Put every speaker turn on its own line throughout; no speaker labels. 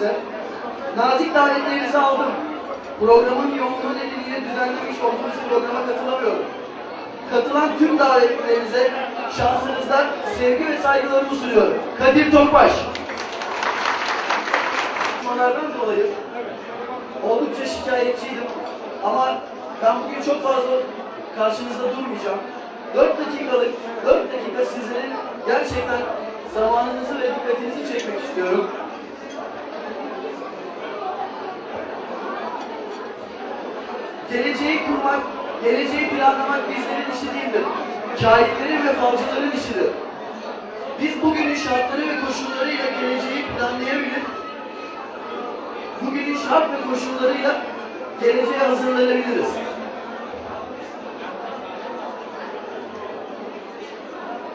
size. Nazik davetlerinizi aldım. Programın yoğunluğu nedeniyle düzenlemiş olduğunuz programa katılamıyorum. Katılan tüm davetlilerinize şahsınızdan sevgi ve saygılarımı sunuyorum. Kadir Tokbaş. Onlardan dolayı oldukça şikayetçiydim. Ama ben bugün çok fazla karşınızda durmayacağım. 4 dakikalık, 4 dakika sizlerin gerçekten zamanınızı ve dikkatinizi çekmek istiyorum. Geleceği kurmak, geleceği planlamak bizlerin işi değildir. Şahitlerin ve falcıların işidir. Biz bugünün şartları ve koşullarıyla geleceği planlayabilir, bugünün şart ve koşullarıyla geleceğe hazırlanabiliriz.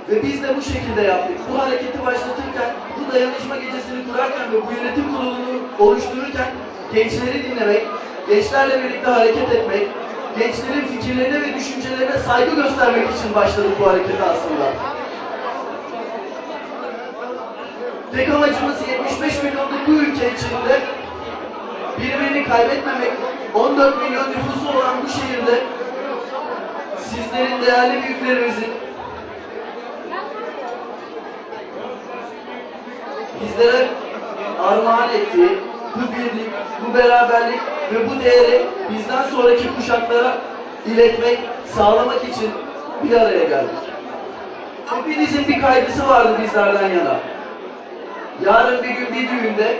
Ve biz de bu şekilde yaptık. Bu hareketi başlatırken, bu dayanışma gecesini kurarken ve bu yönetim kurulunu oluştururken gençleri dinlemek, gençlerle birlikte hareket etmek, gençlerin fikirlerine ve düşüncelerine saygı göstermek için başladık bu hareketi aslında. Tek amacımız 75 milyonluk bu ülke içinde birbirini kaybetmemek, 14 milyon nüfusu olan bu şehirde sizlerin değerli büyüklerimizin bizlere armağan ettiği bu birlik, bu beraberlik ve bu değeri bizden sonraki kuşaklara iletmek, sağlamak için bir araya geldik. Hepinizin bir kaygısı vardı bizlerden yana. Yarın bir gün bir düğünde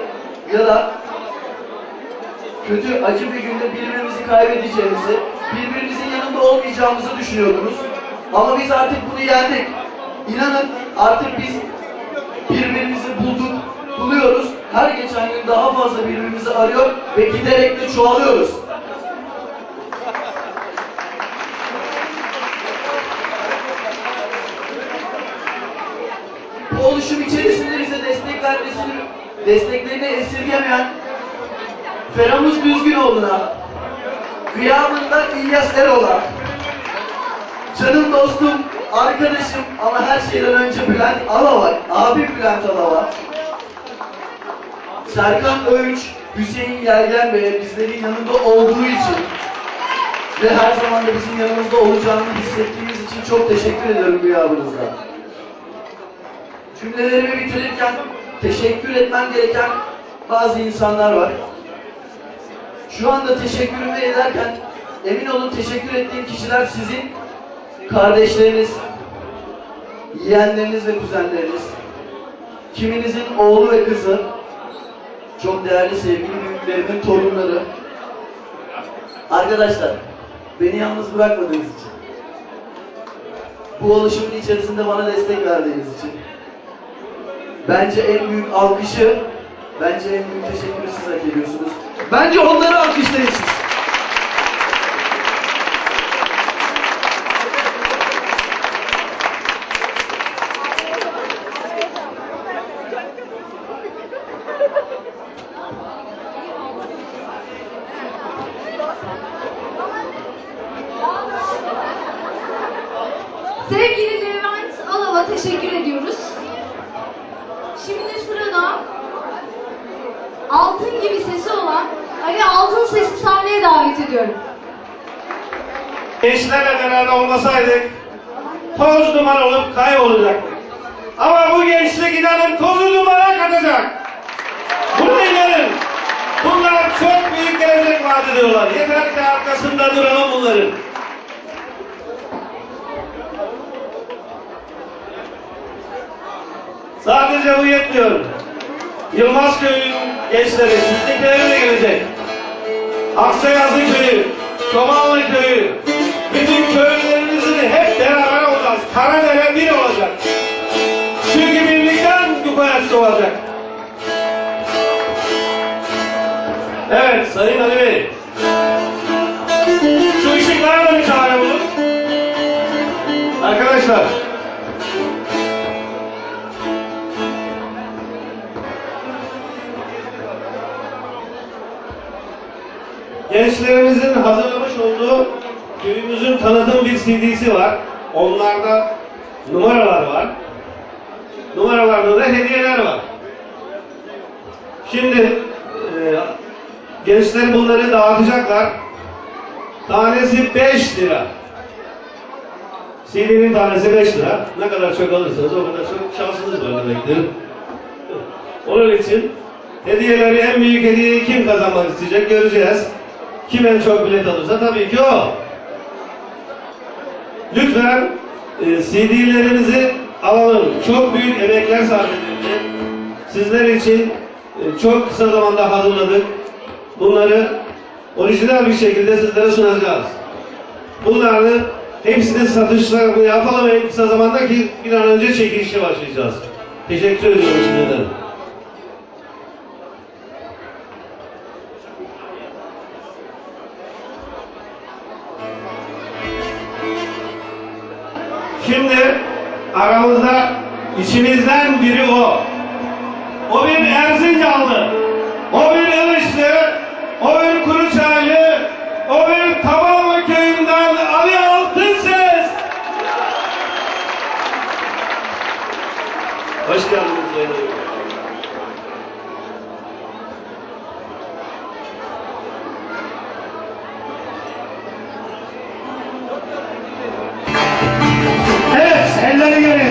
ya da kötü, acı bir günde birbirimizi kaybedeceğimizi, birbirimizin yanında olmayacağımızı düşünüyordunuz. Ama biz artık bunu yendik. İnanın artık biz birbirimizi bulduk, buluyoruz. Her geçen gün daha fazla birbirimizi arıyor ve giderek de çoğalıyoruz. Bu oluşum içerisinde bize destek vermesini, desteklerini esirgemeyen Feramuz Düzgünoğlu'na, gıyabında İlyas Erol'a, canım dostum, arkadaşım ama her şeyden önce Bülent Alava, abi Bülent Alava, Serkan Öğünç, Hüseyin Yergen Bey'e bizlerin yanında olduğu için ve her zaman da bizim yanımızda olacağını hissettiğimiz için çok teşekkür ediyorum gıyabınızda. Cümlelerimi bitirirken teşekkür etmem gereken bazı insanlar var. Şu anda teşekkürümü ederken emin olun teşekkür ettiğim kişiler sizin kardeşleriniz, yeğenleriniz ve kuzenleriniz. Kiminizin oğlu ve kızı, çok değerli sevgili büyüklerimin torunları. Arkadaşlar, beni yalnız bırakmadığınız için, bu oluşumun içerisinde bana destek verdiğiniz için, bence en büyük alkışı, bence en büyük teşekkürü siz hak ediyorsunuz. Bence onları alkışlayın siz.
Sevgili Levent Alava teşekkür ediyoruz. Şimdi sırada altın gibi sesi olan Ali Altın Ses'i sahneye davet ediyorum.
Gençlerle beraber olmasaydık toz duman olup kaybolacaktık. Ama bu gençlik inanın tozu dumana katacak. Buna inanın. Bunlar çok büyük gelecek vaat ediyorlar. Yeter ki arkasında duralım bunların. Sadece bu yetmiyor. Yılmaz Köyü'nün gençleri de gelecek. Aksayazı Köyü, Çobanlı Köyü, bütün köylülerimizin hep beraber olacağız. Karadere bir olacak. Çünkü birlikten yukarı olacak. Evet Sayın Ali Bey. Şu ışıklara da bir çare bulun. Arkadaşlar. Gençlerimizin hazırlamış olduğu köyümüzün tanıtım bir CD'si var. Onlarda numaralar var. Numaralarda da hediyeler var. Şimdi e, gençler bunları dağıtacaklar. Tanesi 5 lira. CD'nin tanesi 5 lira. Ne kadar çok alırsanız o kadar çok şansınız var demektir. Onun için hediyeleri en büyük hediyeyi kim kazanmak isteyecek göreceğiz. Kim en çok bilet alırsa tabii ki o. Lütfen e, CD'lerimizi alalım. Çok büyük emekler sarf edildi. Sizler için e, çok kısa zamanda hazırladık. Bunları orijinal bir şekilde sizlere sunacağız. Bunların hepsini satışlarını yapalım en kısa zamanda ki bir an önce çekilişe başlayacağız. Teşekkür ediyorum şimdiden. Aramızda içimizden biri o. O bir Erzincanlı, o bir Ilışlı, o bir Kuruçaylı, o bir Tamamlı köyünden Ali Altınses. Hoş geldiniz
Evet,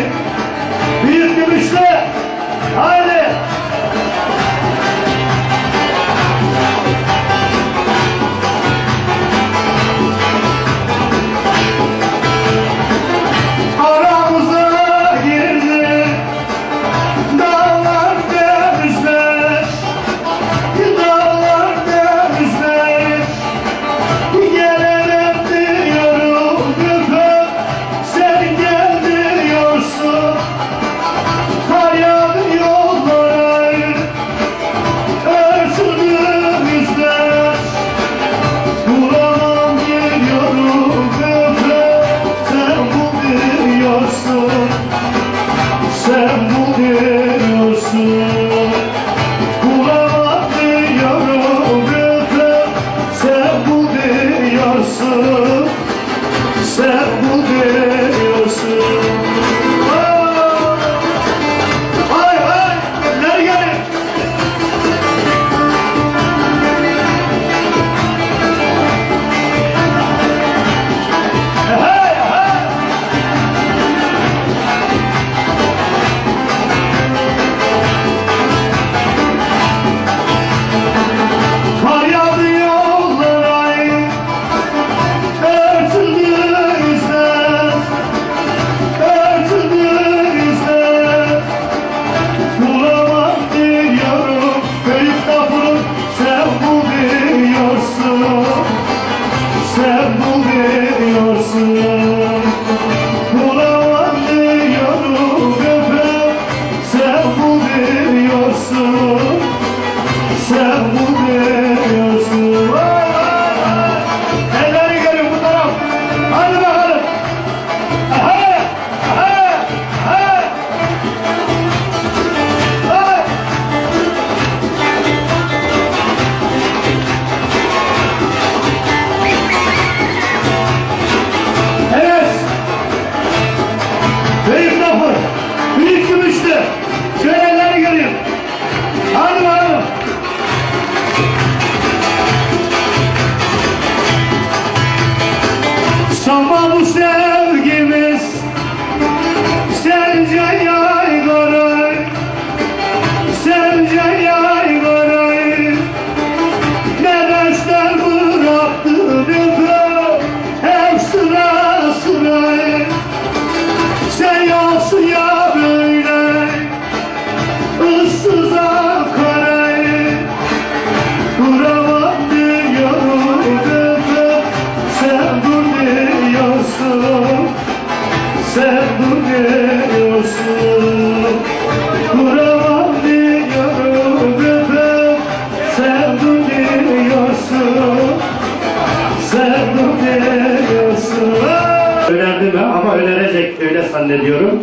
öyle, öyle zannediyorum.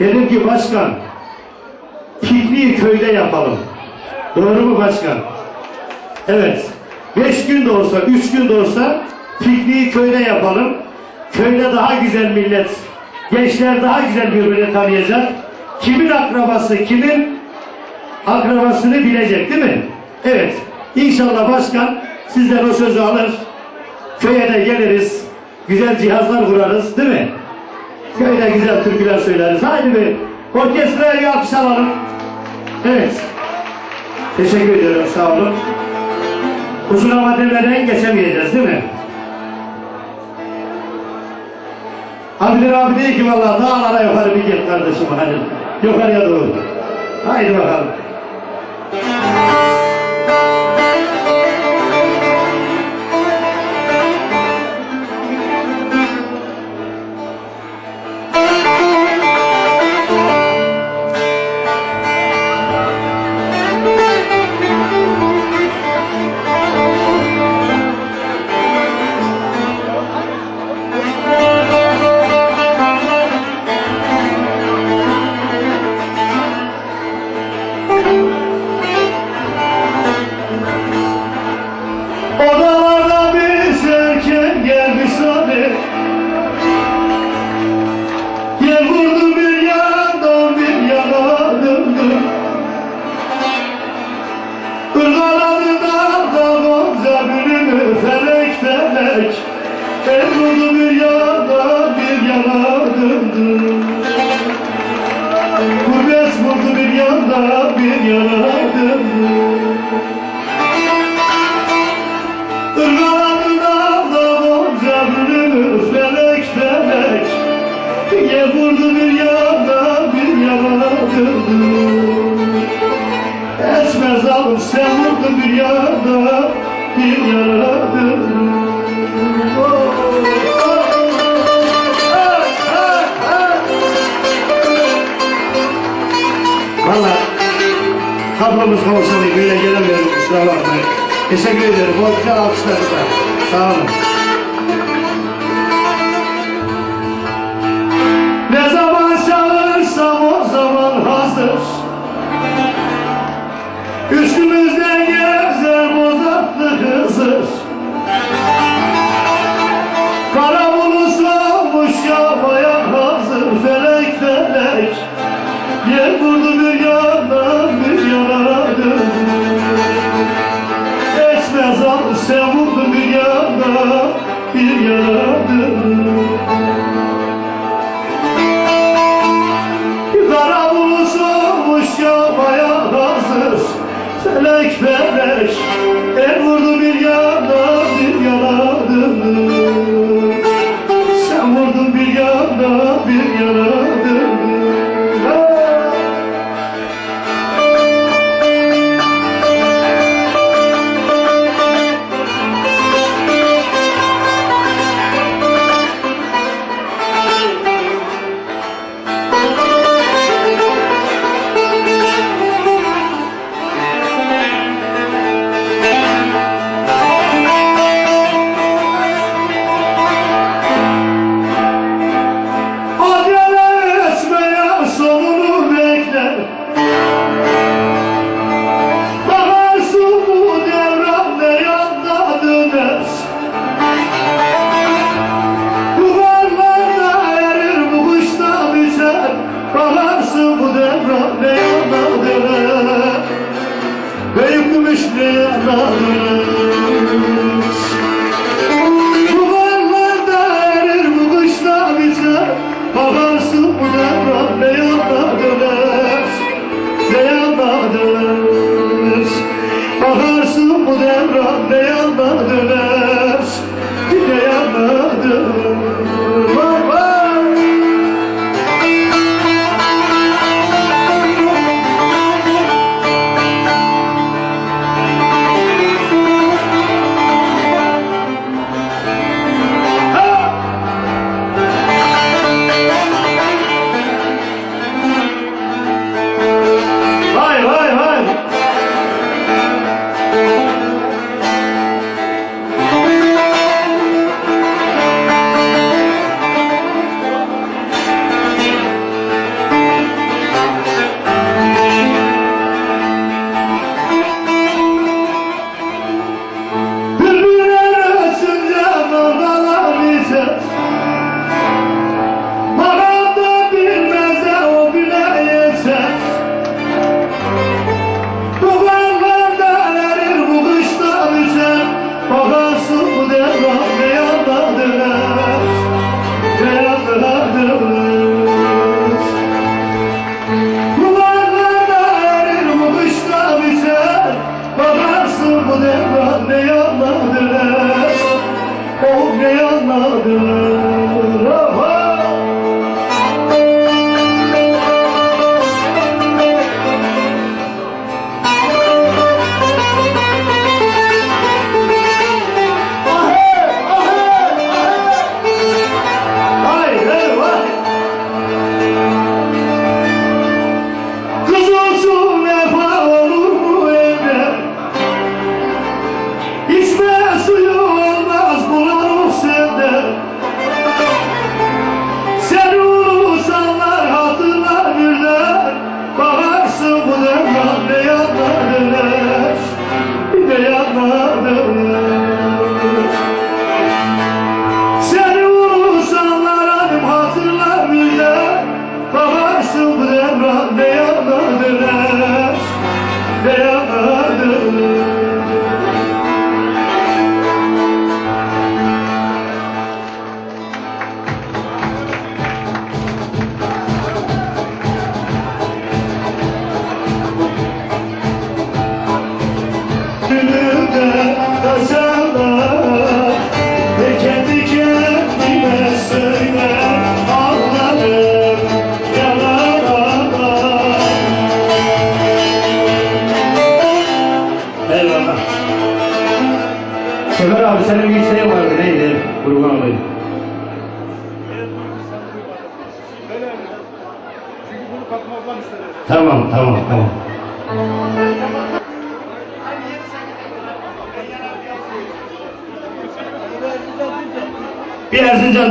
Dedim ki başkan pikniği köyde yapalım. Doğru mu başkan? Evet. Beş gün de olsa, üç gün de olsa pikniği köyde yapalım. Köyde daha güzel millet, gençler daha güzel birbirini tanıyacak. Kimin akrabası, kimin akrabasını bilecek değil mi? Evet. İnşallah başkan sizden o sözü alır. Köye de geliriz. Güzel cihazlar kurarız değil mi? Şöyle güzel türküler söyleriz. Haydi bir orkestraya alkış alalım. Evet. Teşekkür ediyorum. Sağ olun. Uzun hava demeden geçemeyeceğiz değil mi? Abiler abi dedi ki vallahi dağlara yukarı bir git kardeşim hani. Yukarıya doğru. Haydi bakalım. Valla tablomuz konuşalım. Böyle gelemiyorum kusura bakmayın. Teşekkür ederim. Bolca alkışlarınızla. Sağ olun. ekber El vurdu bir yar.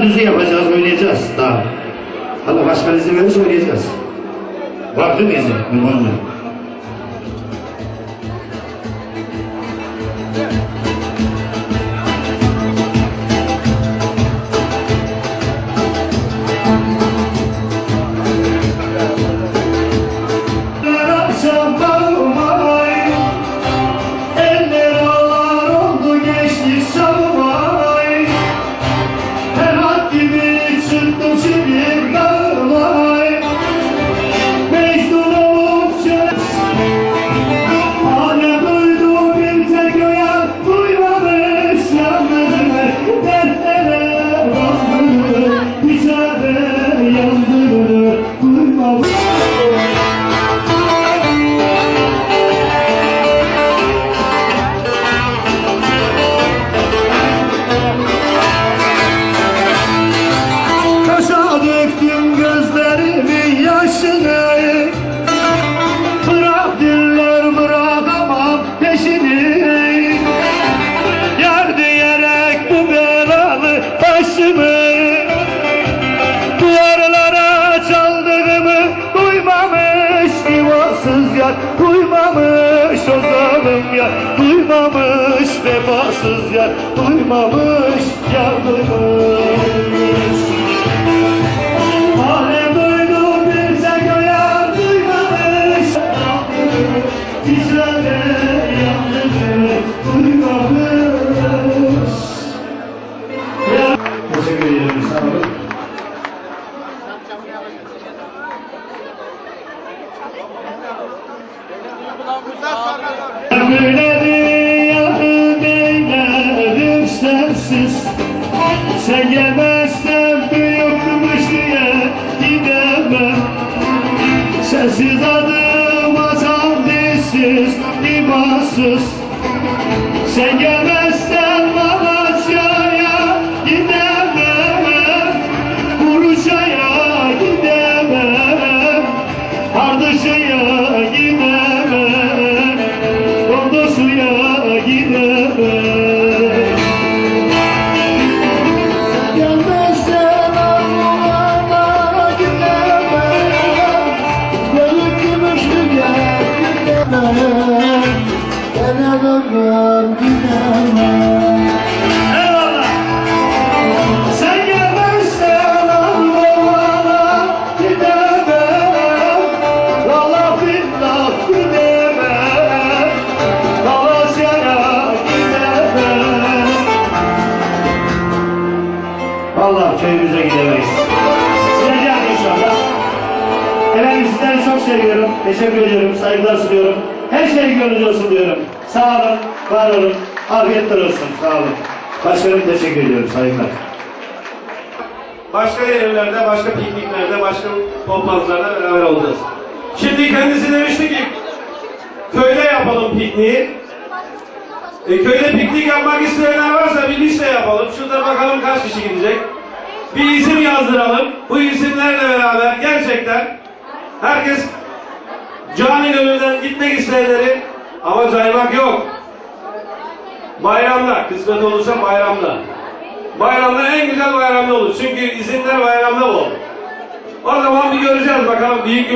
Kendimizi yapacağız, oynayacağız daha. Allah başkan izin verirse oynayacağız. Vardı bizi, bununla. Duymamış vefasız yar Duymamış yar duymamış Sen gelmezsen büyükmüş diye gidemem. Sensiz adım atan dişsiz, imansız. sonuna gidemeyiz. Sileceğim inşallah. Efendim sizleri çok seviyorum. Teşekkür ediyorum. Saygılar sunuyorum. Her şey gönlünüz olsun diyorum. Sağ olun, var olun. Afiyetler olsun. Sağ olun. Başkanım teşekkür ediyorum. Saygılar.
Başka yerlerde, başka pikniklerde, başka toplantılarda beraber olacağız. Şimdi kendisi demişti ki köyde yapalım pikniği. E, köyde piknik yapmak isteyenler varsa bir liste yapalım. Şurada bakalım kaç kişi gidecek. Bir isim yazdıralım. Bu isimlerle beraber gerçekten herkes cani gönülden gitmek isteyenleri ama caymak yok. Bayramda, kısmet olursa bayramda. Bayramda en güzel bayramda olur. Çünkü izinler bayramda bol. O zaman bir göreceğiz bakalım büyük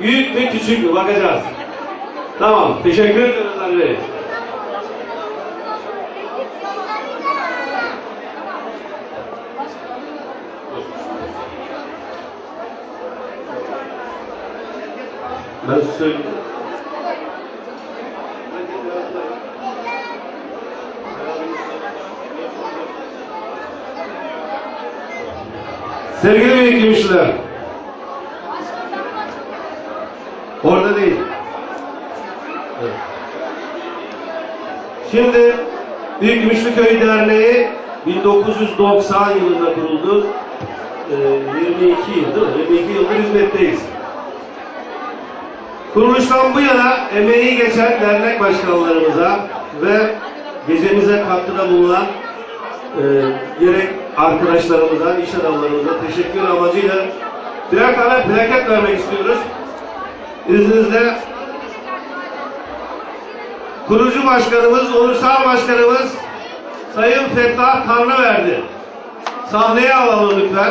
büyük mü küçük mü bakacağız. Tamam, teşekkür ediyoruz Ali Bey. Söyleyeyim. Sevgili büyük gümüşler. Orada değil. Şimdi Büyük Gümüşlü Köy Derneği 1990 yılında kuruldu. Ee, 22 yıl değil mi? 22 yıldır hizmetteyiz. Kuruluştan bu yana emeği geçen dernek başkanlarımıza ve gecemize katkıda bulunan e, gerek arkadaşlarımıza, iş adamlarımıza teşekkür amacıyla birer tane plaket vermek istiyoruz. İzninizle kurucu başkanımız, onursal başkanımız Sayın Fettah Tanrıverdi. Sahneye alalım lütfen.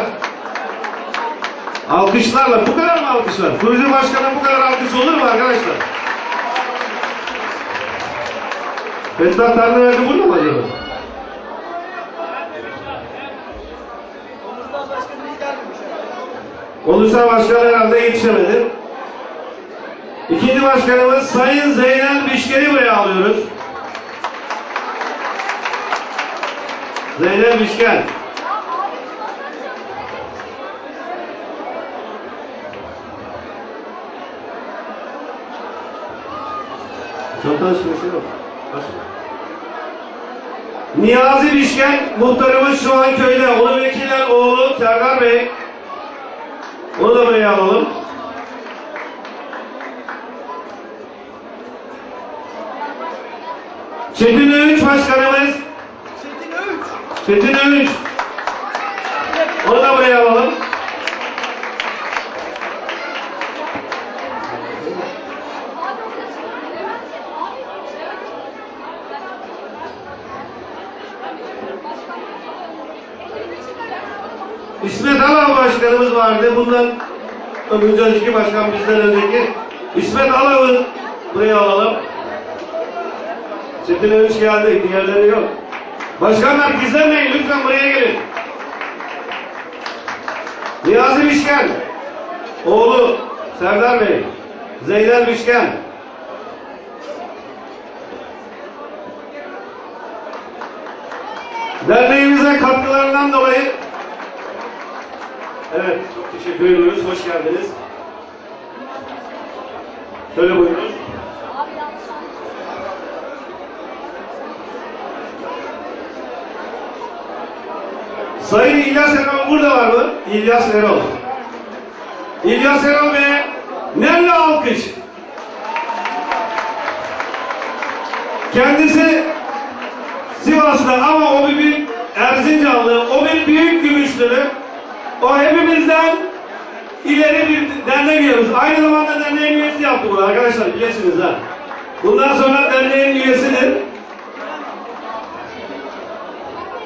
Alkışlarla, bu kadar mı alkışlar? Kurucu başkanın bu kadar alkış olur mu arkadaşlar? Fettah Tanrıverdi burada mı acaba? Onursal başkan herhalde yetişemedi. İkinci başkanımız Sayın Zeynel Bişker'i buraya alıyoruz. Zeynel Bişker. Çantanın süresi yok. Başka. Niyazi Bişken muhtarımız şu an köyde. Onun vekilen oğlu Serdar Bey. Onu da buraya alalım. Çetin Öğünç Başkanımız. Çetin Öğünç. Onu da buraya alalım. İsmet Alav Vardı. Bundan önce önceki başkan bizden önceki. İsmet Alav'ı buraya alalım. Çetin Öğünç geldi. Diğerleri yok. Başkanlar gizlemeyin. Lütfen buraya gelin. Niyazi Bişken. Oğlu Serdar Bey. Zeynel Bişken. Derneğimize katkılarından dolayı Evet, çok teşekkür ediyoruz. Hoş geldiniz. Şöyle buyurun. Sayın İlyas Erol burada var mı? İlyas Erol. İlyas Erol Bey'e nerede alkış? Kendisi Sivas'ta ama o bir Erzincanlı, o bir büyük gümüşlülü. O hepimizden ileri bir dernek üyemiz. Aynı zamanda derneğin üyesi yaptı bunu arkadaşlar bilirsiniz ha. Bundan sonra derneğin üyesidir.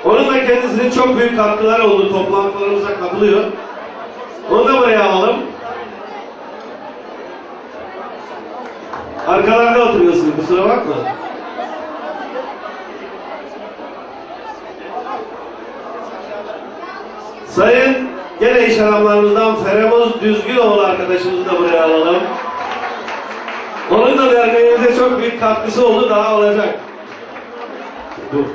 Onun da kendisinin çok büyük katkıları oldu. Toplantılarımıza katılıyor. Onu da buraya alalım. Arkalarda oturuyorsunuz kusura bakma. Sayın gene iş adamlarımızdan Feremuz Düzgünoğlu arkadaşımızı da buraya alalım. Onun da derneğimize çok büyük katkısı oldu daha olacak. Dur.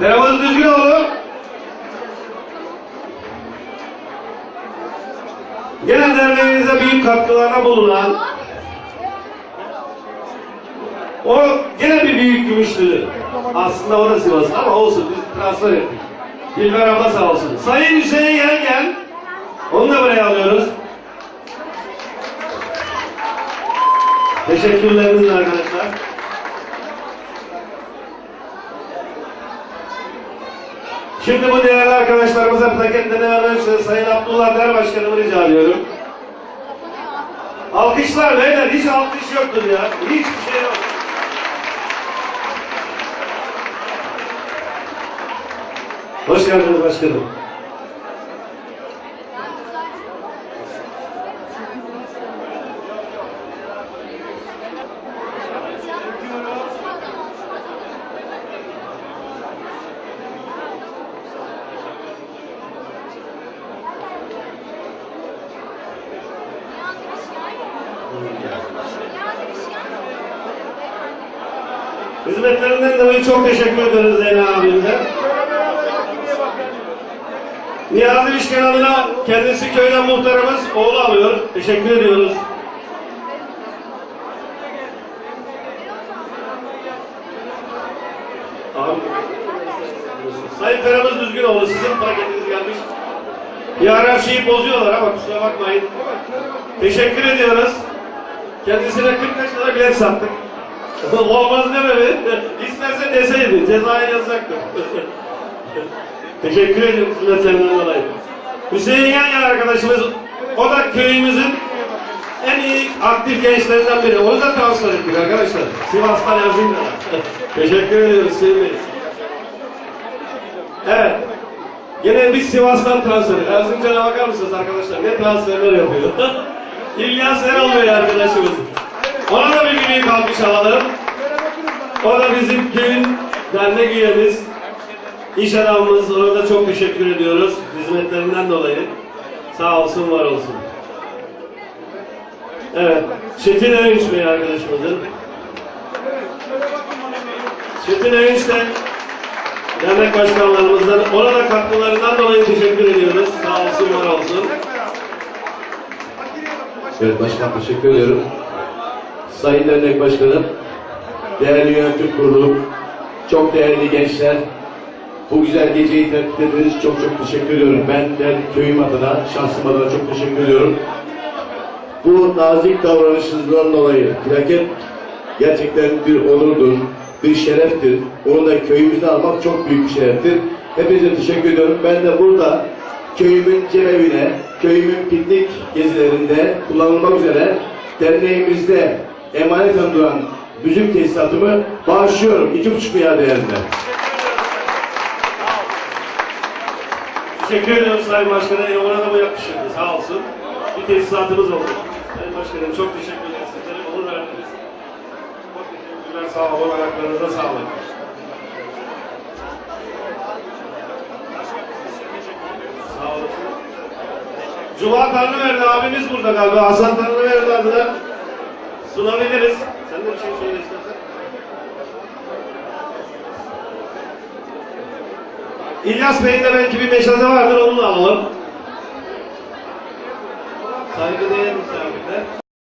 Feremuz Düzgünoğlu. Genel derneğimize büyük katkılarına bulunan o gene bir büyük gümüşlü. Aslında o da Sivas ama olsun biz transfer ettik. Dilber abla sağ olsun. Sayın Hüseyin Yengen onu da buraya alıyoruz. Teşekkürleriniz arkadaşlar. Şimdi bu değerli arkadaşlarımıza plaketlerini vermek Sayın Abdullah Der Başkanımı rica ediyorum. Alkışlar beyler, hiç alkış yoktur ya. Hiçbir şey yok. Hoş geldiniz başkanım. Hizmetlerinden dolayı çok teşekkür ederiz Zeyna abimize. Niyazi İşken adına kendisi köyden muhtarımız oğlu alıyor. Teşekkür ediyoruz. Sayın Feramız Düzgünoğlu sizin paketiniz gelmiş. Her şeyi bozuyorlar ama kusura bakmayın. Teşekkür ediyoruz. Kendisine 45 lira bilet sattık. Olmaz demedi. İsterse deseydi. Cezaya yazacaktım. Teşekkür ederim hizmetlerinden dolayı. Hüseyin Yanyan arkadaşımız, o da köyümüzün en iyi aktif gençlerinden biri. Onu da transfer ettik arkadaşlar. Sivas'tan da. Teşekkür ediyoruz Hüseyin Bey. Evet. Gene biz Sivas'tan transfer. Erzincan'a bakar mısınız arkadaşlar? Ne transferler yapıyor. İlyas Erol Bey arkadaşımız. Ona da bir büyük alkış alalım. O da bizim köyün dernek üyemiz. İş adamımız. Ona da çok teşekkür ediyoruz. Hizmetlerinden dolayı. Sağ olsun, var olsun. Evet. Çetin Övünç Bey arkadaşımızın. Çetin Övünç de dernek başkanlarımızdan. Ona da katkılarından dolayı teşekkür ediyoruz. Sağ olsun, var olsun.
Evet başkan teşekkür ediyorum. Sayın Dernek Başkanım, değerli yönetim kurulu, çok değerli gençler, bu güzel geceyi tertip ettiğiniz çok çok teşekkür ediyorum. Ben de köyüm adına, şahsım adına çok teşekkür ediyorum. Bu nazik davranışınızdan dolayı plaket gerçekten bir onurdur, bir şereftir. Onu da köyümüzde almak çok büyük bir şereftir. Hepinize teşekkür ediyorum. Ben de burada köyümün cemevine, köyümün piknik gezilerinde kullanılmak üzere derneğimizde emaneten duran müzik tesisatımı bağışlıyorum. İki buçuk milyar değerinde.
Teşekkür ediyorum Sayın Başkan'a. Ona da bu yakışırdı. Sağ olsun. Bir tesisatımız oldu. Sayın Başkanım çok teşekkür ederiz. Sizlere onur verdiniz. Çok teşekkürler. Sağ olun. Ayaklarınıza sağlık. Sağ olun. Cuma Tanrıverdi abimiz burada galiba. Hasan Tanrıverdi adına sunabiliriz. Sen de bir şey söyle istersen. İlyas Bey'in de belki bir meşale vardır, onu da alalım. Saygıdeğer misafirler.